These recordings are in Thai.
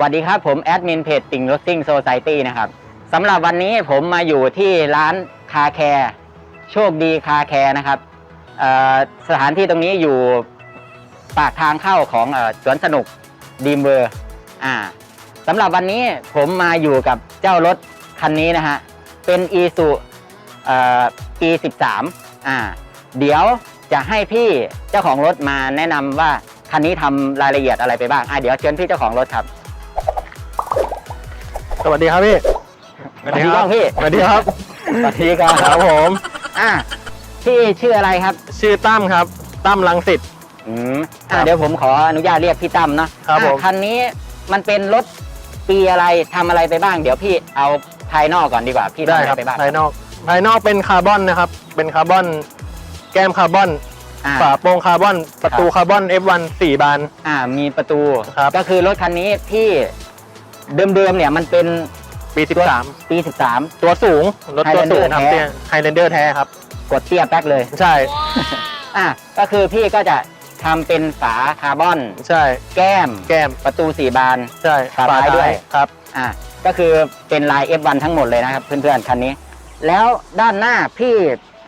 สวัสดีครับผมแอดมินเพจติ่งรถซิ่งโซซ i ตี้นะครับสำหรับวันนี้ผมมาอยู่ที่ร้านคาแคร์โชคดีคาแคร์นะครับสถานที่ตรงนี้อยู่ปากทางเข้าของอสวนสนุกดีมเวอร์อ่าสำหรับวันนี้ผมมาอยู่กับเจ้ารถคันนี้นะฮะเป็นอีซูเอ่อปี13อ่าเดี๋ยวจะให้พี่เจ้าของรถมาแนะนำว่าคันนี้ทำรายละเอียดอะไรไปบ้างอะเดี๋ยวเชิญพี่เจ้าของรถครับ วัสดีครับพี่สวัสดีครับพี่สวัสดีครับสวัสดีครับครับผมอะพี่ชื่ออะไรครับ ชื่อตั้มครับ ตั้มลังสิตอืมครัอะบเดี๋ยวผมขออนุญาตเรียกพี่ตั้มเนาะครับอะผมคันนี้มันเป็นรถปีอะไรทำอะไรไปบ้าง เดี๋ยวพี่เอาภายนอกก่อนดีกว่าพี่ทำได้อะไรครับไปบ้างภายนอก ภายนอกเป็นคาร์บอนนะครับ เป็นคาร์บอน แก้มคาร์บอนอะฝาโปรงคาร์บอน ประตูคาร์บอน F1 สี่บาน อ่า มีประตูครับก็คือรถคันนี้ที่ เดิมๆเนี่ยมันเป็นปีปี13 13 ตัวสูงรถตัวสูง Highlander ครับแท้เนี่ยไฮแลนเดอร์แท้ครับ กดเตี้ยแป๊กเลย ใช่ อะก็คือพี่ก็จะทำเป็นฝาคาร์บอน ใช่ แก้มแก้มประตูสี่บาน ใช่ฝาท้ายด้วยครับ อะก็คือเป็นลาย F1 ทั้งหมดเลยนะครับ เพื่อนๆคันนี้ แล้วด้านหน้าพี่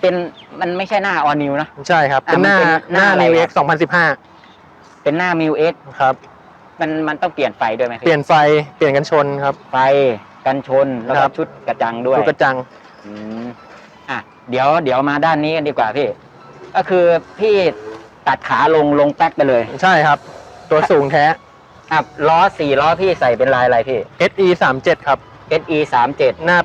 เป็นมันไม่ใช่หน้าออนิวนะ ใช่ครับอะเป็นหน้ามันเป็นหหน้าน้าอะไร New ครับ X 2015 เป็นหน้ามิวเอ็กครับ มันมันต้องเปลี่ยนไฟด้วยไหมพี่เปลี่ยนไฟเปลี่ยนกันชนครับ ไฟกันชนแล้วคก็รับ ชุดกระจังด้วยลูกกระจัง อืมอะเดี๋ยวเดี๋ยวมาด้านนี้กันดีกว่าพี่ ก็คือพี่ตัดขาลงลงแป๊กไปเลยใช่ครับ ตัวสูงแท้ อะล้อสี่ล้อพี่ใส่เป็นลายอะไรพี่ SE 37ครับ SE 3 7หน้า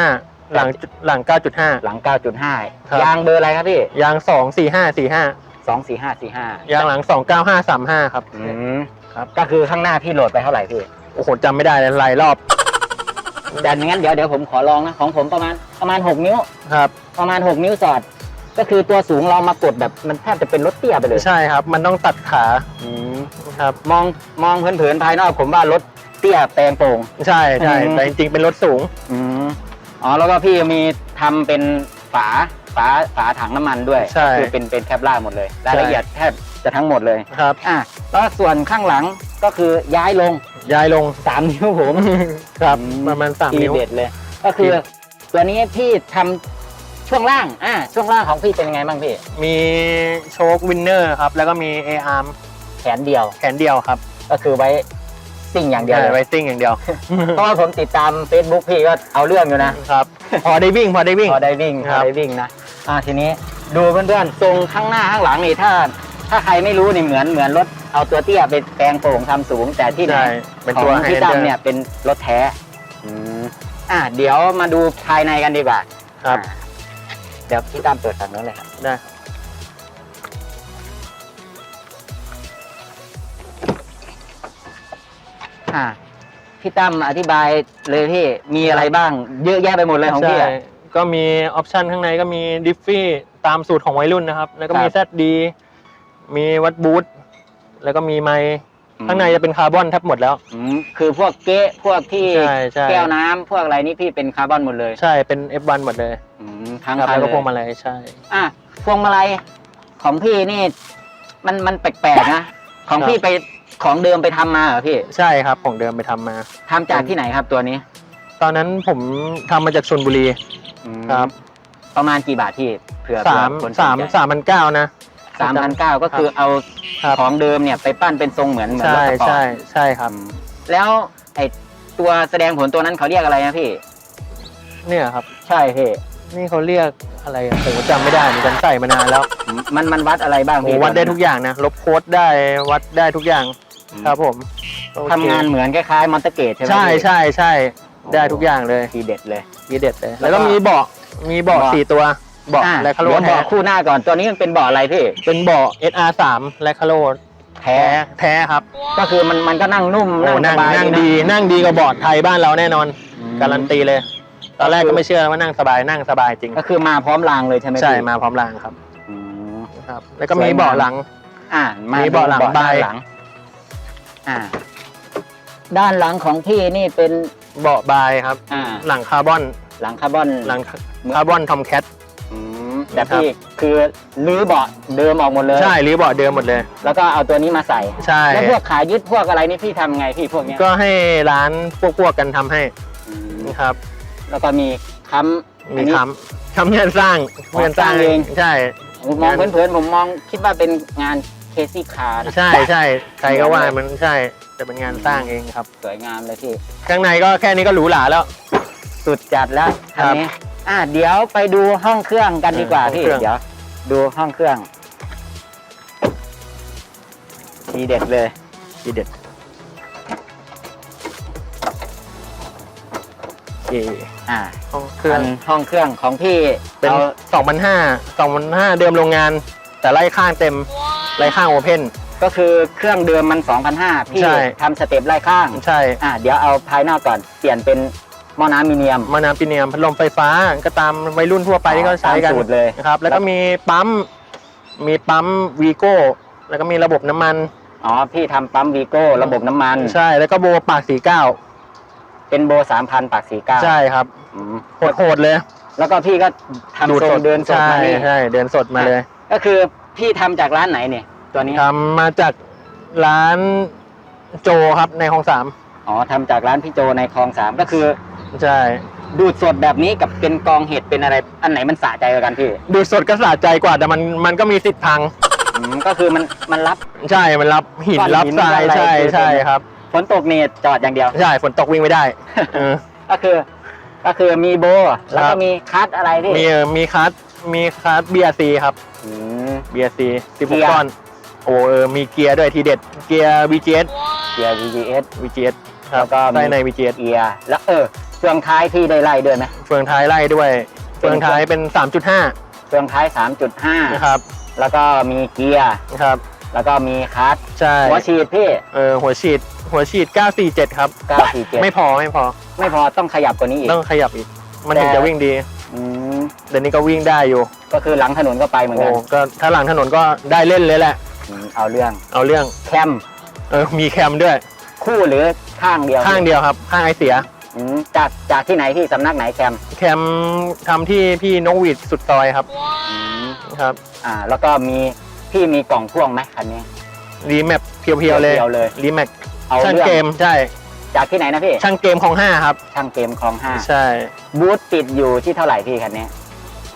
8.5 หลังหลัง 9.5 หลังครับ9.5ยางเบอร์อะไรครับพี่ยาง 2 4 5 4 5 2 4 5 4 5ยางหลัง 295 35 ครับ อืม ครับ ก็คือข้างหน้าพี่โหลดไปเท่าไหร่พี่โอ้โหจำไม่ได้เลยหลายรอบแต่งั้นเดี๋ยวเดี๋ยวผมขอลองนะของผมประมาณประมาณ 6 นิ้ว ครับ ประมาณ 6 นิ้วสอด ก็คือตัวสูงเรามากดแบบมันแทบจะเป็นรถเตี้ยไปเลยใช่ครับ มันต้องตัดขาอืมครับ มองมองเผินๆภายนอกผมว่ารถเตี้ยแปลงโปร่ง ใช่ใช่อืม แต่จริงๆเป็นรถสูง อืมอ๋อแล้วก็พี่มีทำเป็นฝาฝาฝาถังน้ำมันด้วยใช่ก็คือเป็นเป็นแคปล่าหมดเลยรายละเอียดแทบ จะทั้งหมดเลยครับอะแล้วส่วนข้างหลังก็คือย้ายลงย้ายลงสามนิ้วผมครับอืมประมาณ3ทีนิ้วเด็ดเลย ก็คือตัวนี้พี่ทำช่วงล่างอ่าช่วงล่างของพี่เป็นยังไงบ้างพี่ มีโชควินเนอร์ครับ แล้วก็มี A arm แขนเดียว แขนเดียวครับ ก็คือไว้สิ่งอย่างเดียวใช่เลยไวซิ่งอย่างเดียวเพราะว่าผมติดตาม Facebook พี่ก็เอาเรื่องอยู่นะครับพอได้วิ่งพอได้วิ่งพอได้วิ่งพครัอบได้วิ่งนะอ่าทีนี้ดูเพื่อนๆทรงข้างหน้าข้างหลังนี่ถ้า ถ้าใครไม่รู้นี่เหมือนเหมือนรถเอาตัวเตี้ยไปแปลงโปร่งทำสูง แต่ที่ไหนใช่เป็นขอตัวงไฮพี่แลนตั้มเดอร์เนี่ยเป็นรถแท้อืมอะเดี๋ยวมาดูภายในกันดีกว่าครับอ่าเดี๋ยวพี่ตั้มเปิดฝั่งนู้นเลยครับ ได้อ่าพี่ตั้มอธิบายเลยพี่มีอะไรบ้าง เยอะแยะไปหมดเลยของพี่ใช่อะ ก็มีออปชันข้างในก็มีดิฟฟี่ตามสูตรของวัยรุ่นนะครับ แล้วก็มี ครับแซดดี มีวัดบูทแล้วก็มีไมค์ข้างในจะเป็นคาร์บอนแทบหมดแล้ว อืมคือพวกเก๊ะพวกที่ใช่ใช่แก้วน้ำพวกอะไรนี่พี่เป็นคาร์บอนหมดเลยใช่เป็น F1 หมดเลยอืมทั้งครับคันแล้วก็เลยพวงมาลัยใช่ อะพวงมาลัยของพี่นี่ มันมันแปลกๆนะของครับพี่ไปของเดิมไปทำมาเหรอพี่ใช่ครับของเดิมไปทำมา ทำจากที่ไหนครับตัวนี้ตอนนั้นผมทำมาจากชนบุรีอืมครับประมาณกี่บาทพี่เผื่อสามเผื่อคนนสามใจสามพันเก้านะ สามพันเก้าก็คือเอาครับของเดิมเนี่ยไปปั้นเป็นทรงเหมือนเหมือนรใช่ถสปอร์ตใช่ใช่ครับอืมแล้วไอตัวแสดงผลตัวนั้นเขาเรียกอะไรนะพี่ เนี่ยครับ ใช่พี่นี่เขาเรียกอะไรอะผมก็จำไม่ได้เหมือนกันใส่มานานแล้วมันมันวัดอะไรบ้างโอ้พี่วัดได้ทุกอย่างนะลบโค้ดได้วัดได้ทุกอย่างอืมครับผมโอเคทำงานเหมือนคล้ายๆมอนเตอร์เกตใช่ไหมใช่พี่ใช่ใช่ได้ทุกอย่างเลยทีเด็ดเลย ทีเด็ดเลย แล้แล้ววก็ก็มีเบาะมีเบาะเบาะ สี่ตัว เบาะอ่และคาโรเดี๋ยวแท้ เบาะคู่หน้าก่อนตัวนี้มันเป็นเบาะอะไรพี่เป็นเบาะ SR3 และคาโรแท้แท้แท้ครับก็คือมันมันก็นั่งนุ่มโอ้นั่งนั่สงบายนั่งนะดีนั่งดีกว่าเบาะไทยบ้านเราแน่นอน อืมการันตีเลย ตอนแรกก็ไม่เชื่อว่านั่งสบายนั่งสบายจริง ก็คือมาพร้อมรางเลยใช่ไหมใช่พี่มาพร้อมรางครับอืม ครับ แล้วก็สวยมีงามเบาะหลัง อ่ามามีเบาะหลังดูด้านใบ หลัง อ่า ด้านหลังของพี่นี่เป็น เบาะบายครับ อ่า หลังคาร์บอน หลังคาร์บอนหลังคาร์บอนทอมแคทอืม แต่พี่คือรื้อเบาะเดิมออกหมดเลย ใช่รื้อเบาะเดิมหมดเลย แล้วก็เอาตัวนี้มาใส่ใช่แล้วพวกขายึดพวกอะไรนี่พี่ทำไงพี่พวกเนี้ยก็ให้ร้านพวกพวกๆกันทำให้อืมนะครับ แล้วก็มีค้ำมีอันนี้ทำทำงานสร้างอ๋องานสร้างสร้างเองใช่ผมมองเผินๆผมมองคิดว่าเป็นงานเคซี่คาร์ใช่ใช่ใครก็ว่ามันใช่แต่เป็นงานสร้างเองครับ สวยงามเลยพี่ ข้างในก็แค่นี้ก็หรูหราแล้ว สุดจัดแล้วครัอันบนี้ อะเดี๋ยวไปดูห้องเครื่องกันดีกว่าเออห้องพี่เครื่องเดี๋ยว ดูห้องเครื่อง ทีเด็ดเลยทีเด็ดโอเคอ่าห้องเครื่องนห้องเครื่องของพี่เป็นเอาสองพันห้าสองพันห้าเดิมโรงงาน แต่ไล่ข้างเต็มไล่ข้างโอเพนก็คือเครื่องเดิมมัน 2,500 พี่ใช่ทำสเต็ปไล่ข้าง ใช่ อ่าเดี๋ยวเอาภายนอกก่อน เปลี่ยนเป็น หม้อน้ำมิเนียม มานาปิเนียมพัดลมไฟฟ้าก็ตามวัยรุ่นทั่วไปที่เขาใช้กันตามสูตรเลย นะครับ แล้วก็มีปั๊มมีปั๊มวีโก้แล้วก็มีระบบน้ำมัน อ๋อ พี่ทำปั๊มวีโก้ระบบน้ำมัน ใช่แล้วก็โบปากสีเก้าเป็นโบสามพันปากสีเก้าใช่ครับอืมโหดๆเลยแล้วก็พี่ก็ทำทรงเดินสดใช่มานี่ใช่เดินสดมาเลยก็คือพี่ทำจากร้านไหนเนี่ย ตัวนี้ ทำมาจากร้านโจครับในห้องสาม อ๋อทำจากร้านพี่โจในคลองสามก็คือ ใช่ ดูดสดแบบนี้กับเป็นกองเห็ดเป็นอะไร อันไหนมันสะใจกว่ากันพี่ดูสดก็สะใจกว่า แต่มันมันก็มีสิทธิ์พัง อืมก็คือมันมันรับ ใช่มันรับหินก้อนรับหินทรายอะไรใช่คือ ใช่เป็นครับ ฝนตกนี่จอดอย่างเดียว ใช่ฝนตกวิ่งไม่ได้เออ ก็คือ ก็คือมีโบแล้วครัก็บ มีคัทอะไรพี่มีมีคัสมีคัสเบียซีครับ อืมเบียซีสิบเกียร์ก้อนโอ้เออมีเกียร์ด้วยทีเด็ดเกียร์ VGS เกียร์ VGS VGS ครัแล้บวก็มีใส่ใน VGS เกียร์แล้วเออ เฟืองท้ายพี่ได้ไล่ด้วยไหมเฟืองท้ายไล่ด้วย เฟืองท้ายเป็น 3.5 เฟืองท้าย 3.5นะครับ แล้วก็มีเกียร์นะครับ แล้วก็มีคัทใช่หัวฉีดพี่เออหัวฉีด หัวฉีด 947 ครับ 947 ไม่พอไม่พอ ไม่พอต้องขยับกว่านี้อีก ต้องขยับอีก มันถึงแต่จะวิ่งดีอืมเดี๋ยวนี้ก็วิ่งได้อยู่ ก็คือหลังถนนก็ไปเหมือนโอ้กันก็ถ้าหลังถนนก็ได้เล่นเลยแหละอืมเอาเรื่อง เอาเรื่อง แคม เออ มีแคมด้วย คู่หรือข้างเดียว ข้างเดียวครับ ข้างไอเสีย อืมจากจากที่ไหนพี่สำนักไหนแคมแคมทำที่พี่นกหวีดสุดซอยครับอืมครับ อ่า แล้วก็มีพี่มีกล่องพ่วงไหมคันนี้รีแมปเพียวๆเลยเดียวเลย รีแมปเอาช่างเรื่องเกมใช่ จากที่ไหนนะพี่ช่างเกมของห้าครับ ช่างเกมคลองห้าใช่ บูธติดอยู่ที่เท่าไหร่พี่คันนี้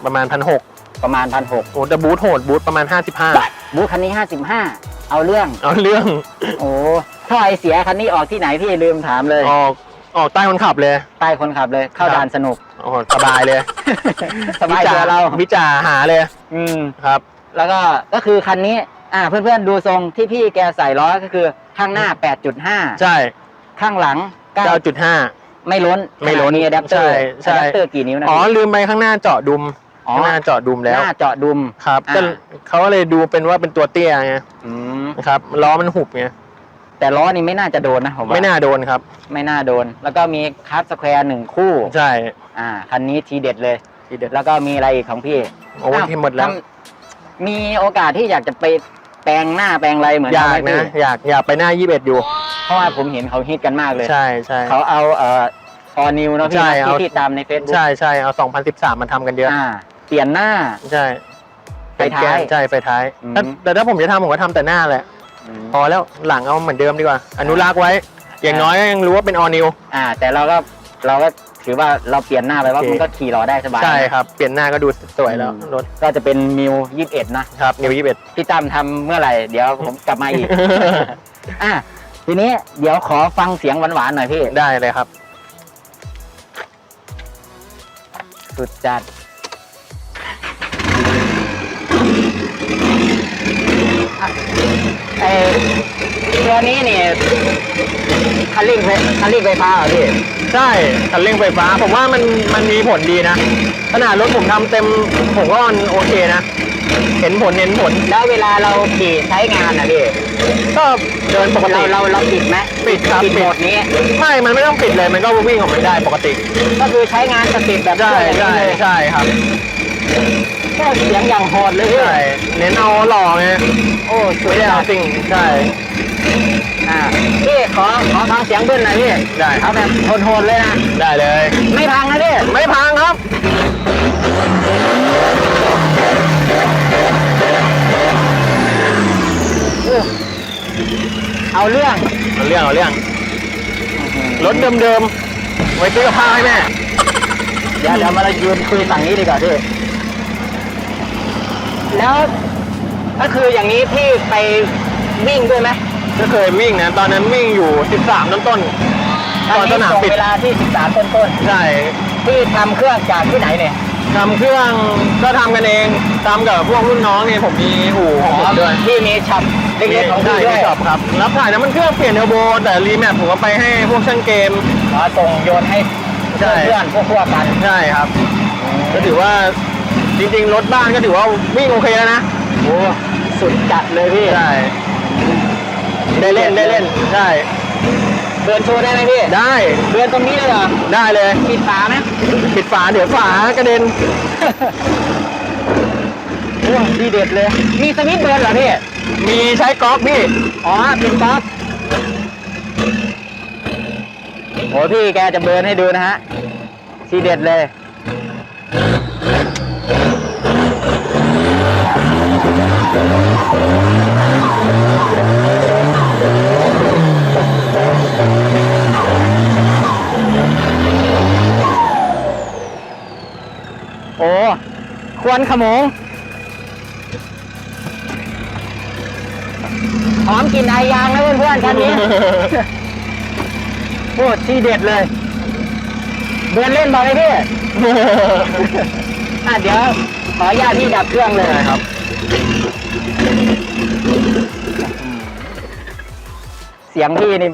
ประมาณพันหกประมาณพันหกโอ้แต่บูทโหดบูทประมาณ 55 บูธคันนี้ห้าสิบห้าเอาเรื่อง เอาเรื่องโอ้ท่อไอเสียคันนี้ออกที่ไหนพี่ลืมถามเลย ออก ออกใต้คนขับเลยใต้คนขับเลย เข้าครับด่านสนุก โอ้โหสบายเลยสบายตัวเรา วิจาหาเลยอืม ครับ แล้วก็ก็คือคันนี้ อ่า เพื่อนๆดูทรงที่พี่แกใส่ล้อก็คือข้างหน้า 8.5 ใช่ข้างหลัง9 9.5 ไม่ล้นไม่ล้นขนาดมีอะแดปเตอร์ใช่ใช่ อะแดปเตอร์กี่นิ้วนะอ๋อพี่ลืมไปข้างหน้าเจาะดุมอ๋อข้างหน้าเจาะดุมแล้วหน้าเจาะดุม ครับอ่า ก็เขาก็เลยดูเป็นว่าเป็นตัวเตี้ยไงอืม นะครับล้อมันหุบไง แต่ล้อนี่ไม่น่าจะโดนนะผมว่าไม่น่าโดนครับ ไม่น่าโดน แล้วก็มีคัสสแควร์หนึ่งคู่ใช่อ่าคันนี้ทีเด็ดเลย ทีเด็ดแล้วก็มีอะไรอีกของพี่โอ้ทีหมดแล้วทำมีโอกาสที่อยากจะไปแปลงหน้าแปลงอะไรเหมือนอยากไหมนะพี่อยากอยากไปหน้า21อยู่ เพราะว่าผมเห็นเขาฮิตกันมากเลย ใช่ใช่ เขาเอาเอ่อออนิวเนาะพี่ใช่นะเอา ที่ที่ตามในเฟซบุ๊กใช่ใช่เอา 2013 มาทำกันเยอะ อ่า เปลี่ยนหน้า ใช่ไฟท้ายเป็นแกนใช่ไฟท้ายอืมแต่แต่ถ้าผมจะทำผมก็ทำแต่หน้าแหละ พอแล้วหลังเอาเหมือนเดิมดีกว่า อนุรักษ์ไว้ อย่างน้อยก็ยังรู้ว่าเป็นออนิว อ่า แต่เราก็เราก็ถือว่าเราเปลี่ยนหน้าไปว่าโอเค มันก็ขี่ล้อได้สบาย ใช่ครับ เปลี่ยนหน้าก็ดูสวยแล้วอืม รถก็จะเป็นมิวยี่สิบเอ็ดนะ ครับนิวยี่สิบเอ็ด พี่ตั้มทำเมื่อไหร่ เดี๋ยวผมกลับมาอีก อะทีนี้เดี๋ยวขอฟังเสียงหวานๆหน่อยพี่ ได้เลยครับ สุดจัดอะ ไอตัวนี้นี่คันเร่งไฟคันเร่งไฟฟ้าเหรอพี่ใช่คันเร่งไฟฟ้า ผมว่ามันมันมีผลดีนะ ขนาดรถผมทำเต็มผมก็โอเคนะ เห็นผลเห็นผล แล้วเวลาเราขี่ใช้งานนะพี่ก็เดินปกติเราเราเราปิดไหมปิดครับปิด โหมดนี้ ไม่ มันไม่ต้องปิดเลย มันก็วิ่งของมันได้ปกติ ก็คือใช้งานสติดแบบใช่เครื่องใช่อย่างนี้เลยใช่ครับ ค่เสียงอย่างหอดเลยพี่ใช่เน้นเอาหล่อไงโอ้สวไแล้ยอเอสิ่งใช่อ่าพี่ขอขอฟังเสียงเบิ้ลหน่อยพี่ได้ครับแบบโหดๆเลยนะ ได้เลย ไม่พังนะพี่ ไม่พังครับ เอาเรื่อง เอาเรื่องเอาเรื่องรถเดิมๆไว้ซื้อผ้าวให้แม่ เดี๋ยวเดี๋ยวมาเรายืนคุยฝั่งนี้ดีกว่าพี่ แล้วก็คืออย่างนี้พี่ไปวิ่งด้วยไหมก็เคยวิ่งนะตอนนั้นวิ่งอยู่ 13 ต้นต้นๆตอนสนามปิด เวลาที่ 13 ต้นต้นใช่ๆพี่ทำเครื่องจากที่ไหนเนี่ยทำเครื่องก็ทำกันเองทำกับพวกรุ่นน้องเนี่ยผมมีอู่ของผมด้วยพี่มีช็อปเล็กๆของได้พี่ด้วยชอบครับ รับถ่ายน้ำมันเครื่องเปลี่ยนเทอร์โบ แต่รีแมปผมก็ไปให้พวกช่างเกม อ๋อส่งโยนให้ใช่ เพื่อนๆพวกพวกๆกัน ใช่ครับ ก็ถือว่า จริงๆ รถบ้านก็ถือว่าวิ่งโอเคแล้วนะโอ้สุดจัดเลยพี่ ใช่ ได้เล่นได้เล่น ใช่ เดินโชว์ได้ไหมพี่ ได้ เดินตรงนี้เลยเหรอ ได้เลย ปิดฝาไหมปิดฝาเดี๋ยวฝากระเด็นโอ้ดีเด็ดเลย มีสวิตช์เบิร์นเหรอพี่ มีใช้ก๊อกพี่ อ๋อ เป็นก๊อกโอ้พี่แกจะเบิร์นให้ดูนะฮะ ทีเด็ดเลย โอ้ ควรขโมงหอมกลิ่นไอยางนะเพื่อนๆคันนี้โอ้ที่เด็ดเลย เดินเล่นบอลเลยพี่ อะเดี๋ยว ขออนุญาตพี่ดับเครื่องเลยได้ครับ สียงพี่นี่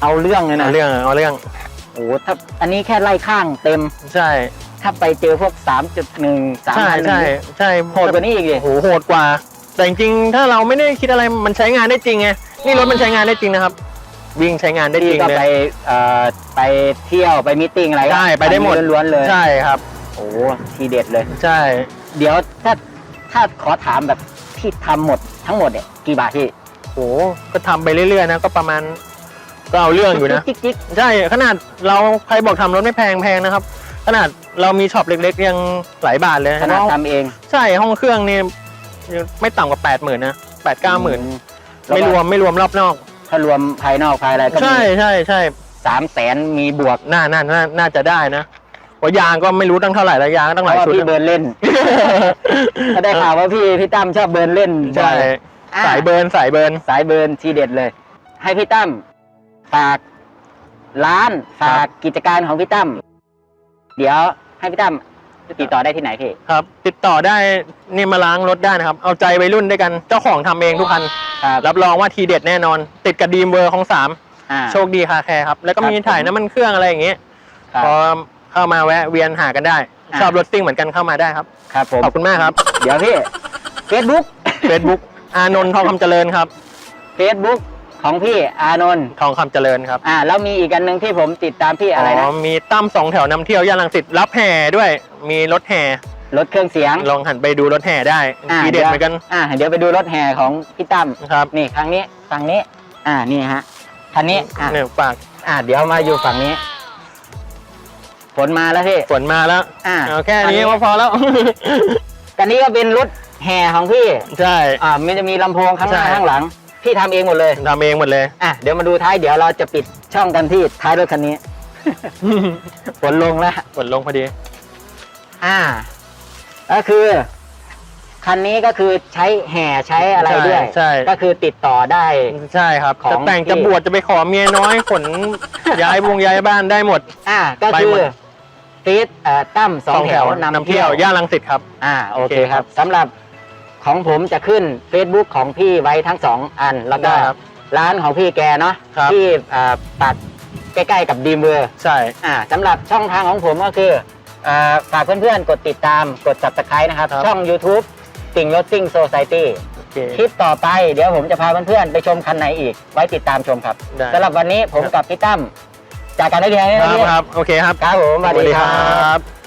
เอาเรื่องเลยนะเอาเรื่องเอาเรื่องโอ้ถ้าอันนี้แค่ไล่ข้างเต็ม ใช่ ถ้าไปเจอพวกสามจุดหนึ่งสามใช่ใช่ใช่โหดกว่านี้อีกดิโอ้โหโหดกว่า แต่จริงๆถ้าเราไม่ได้คิดอะไรมันใช้งานได้จริงไงนี่รถมันใช้งานได้จริงนะครับ วิ่งใช้งานได้จพี่ริงก็เลไปยเอ่อไปเที่ยวไปมิทติ้งอะไรก็ใช่ไปได้หมดล้วนๆเลยใช่ครับโอ้ทีเด็ดเลย ใช่ เดี๋ยวถ้าถ้าขอถามแบบที่ทำหมดทั้งหมดเนี่ยกี่บาทพี่ โหก็ทำไปเรื่อยๆนะก็ประมาณก็เอาเรื่องอยู่นะจิ๊กจิ๊กใช่ขนาดเราใครบอกทำรถไม่แพงแพงนะครับ ขนาดเรามีช็อปเล็ก ๆ ยังหลายบาทเลยขนาดทำเองใช่ห้องเครื่องนี่ไม่ต่ำกว่าแปดหมื่นนะแปดเก้าหมื่นแล้วก็ไม่รวมไม่รวมรอบนอก ถ้ารวมภายนอกภายอะไรก็มีใช่ใช่ใช่สามแสนมีบวกน่าน่าน่าน่าจะได้นะเพราะยางก็ไม่รู้ตั้งเท่าไหร่แล้วยางก็ตั้งเพหลายราะว่าชุดพี่เบิร์นเล่น ก็ได้ข่าวว่าพี่พี่ตั้มชอบเบิร์นเล่นใช่บ่อย อะสายเบิร์นสายเบิร์น สายเบิร์นทีเด็ดเลย ให้พี่ตั้มฝากร้านฝากกิจการของพี่ตั้มเดี๋ยวให้พี่ตั้มติดต่อได้ที่ไหนพี่ครับ ติดต่อได้นี่มาล้างรถได้นะครับ เอาใจวัยรุ่นด้วยกันเจ้าของทำเองทุกคัน ครับรับรองว่าทีเด็ดแน่นอน ติดกับดีมเบอร์ของสามอ่า โชคดีคาแคร์ครับ แล้วก็มีครับถ่ายน้ำมันเครื่องอะไรอย่างเงี้ยครับพอเข้ามาแวะเวียนหากันได้ อ่า ชอบรถซิ่งเหมือนกันเข้ามาได้ครับ ครับผม ขอบคุณมากครับ เดี๋ยวพี่เฟซบุ๊ก Facebook อานนท์ทองคำเจริญครับเฟซบุ๊กของพี่อานนท์ทองคำเจริญครับอ่าแล้วมีอีกอันหนึ่งที่ผมติดตามพี่อะไรนะ มีตั้มสองแถวนำเที่ยวย่านลังสิตรับแห่ด้วย มีรถแห่รถเครื่องเสียง ลองหันไปดูรถแห่ได้อ่าทีเด็ดเหมือนกันอ่าเดี๋ยวไปดูรถแห่ของพี่ตั้มครับนี่ครั้งนี้ฝั่งนี้ อ่านี่ฮะคันนี้อ่าเนี่ยฝากอ่าเดี๋ยวมาอยู่ฝั่งนี้ฝนมาแล้วพี่ฝนมาแล้ว อ่าเอาแค่นี้ก็พอแล้วกันนี้ก็เป็นรถ แห่ของพี่ใช่ อ่ามันจะมีลำโพงข้างหน้าใช่ ข้างหลัง พี่ทำเองหมดเลย ทำเองหมดเลย อะเดี๋ยวมาดูท้ายเดี๋ยวเราจะปิดช่องกันที่ท้ายรถคันนี้ ฝนลงแล้วฝนลงพอดี อ่า ก็คือ คันนี้ก็คือใช้แห่ใช้อะไรด้วย ใช่ใช่ ก็คือติดต่อได้ ใช่ครับ ของจะแต่งที่ จะบวชจะไปขอเมียน้อยขน ย้ายวงย้ายบ้านได้หมด อ่า ก็ไปคือหมดฟีดเอ่อตั้มสองแถวนำเที่ยว ย่านลังสิตครับ อ่า โอเคโอเคคครัรับบสำหรับ ของผมจะขึ้น Facebook ของพี่ไว้ทั้งสองอัน แล้วก็ได้ครับร้านของพี่แกเนาะครับ ที่อ่าปัดใกล้ๆกับดีมเวอร์ ใช่ อ่าสำหรับช่องทางของผมก็คืออ่าฝากเพื่อนๆ กดติดตามกด subscribe นะครับ ครับ ช่อง YouTube ติ่งรถซิ่งโซซ i ตี้โอเค คลิปต่อไปเดี๋ยวผมจะพาเพื่อนๆ ไปชมคันไหนอีก ไว้ติดตามชมครับได้ สำหรับวันนี้ผมครับกับพี่ตั้มจากกันได้เพียงคเท่ารับนี้ครับ โอเคครับ ครับผมสวัสดีครับ บ